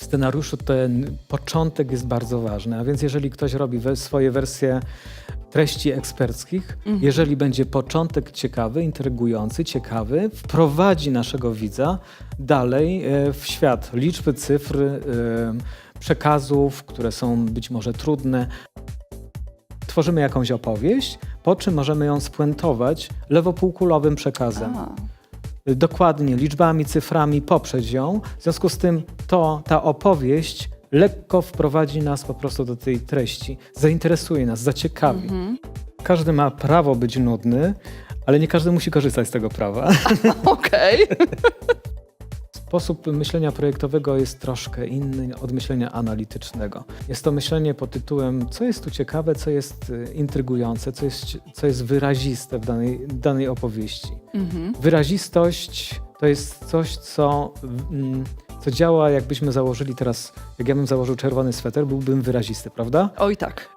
w scenariuszu ten początek jest bardzo ważny, a więc jeżeli ktoś robi we swoje wersje treści eksperckich, jeżeli będzie początek ciekawy, intrygujący, ciekawy, wprowadzi naszego widza dalej e, w świat liczby, cyfr, e, przekazów, które są być może trudne. Tworzymy jakąś opowieść, po czym możemy ją spuentować lewopółkulowym przekazem. A, dokładnie liczbami, cyframi poprzeć ją. W związku z tym to, ta opowieść lekko wprowadzi nas po prostu do tej treści, zainteresuje nas, zaciekawi. Każdy ma prawo być nudny, ale nie każdy musi korzystać z tego prawa. Okej. Sposób myślenia projektowego jest troszkę inny od myślenia analitycznego. Jest to myślenie pod tytułem, co jest tu ciekawe, co jest y, intrygujące, co jest, co jest wyraziste w danej, danej opowieści. Mhm. Wyrazistość to jest coś, co, mm, co działa, jakbyśmy założyli teraz, jak ja bym założył czerwony sweter, byłbym wyrazisty, prawda? Oj tak.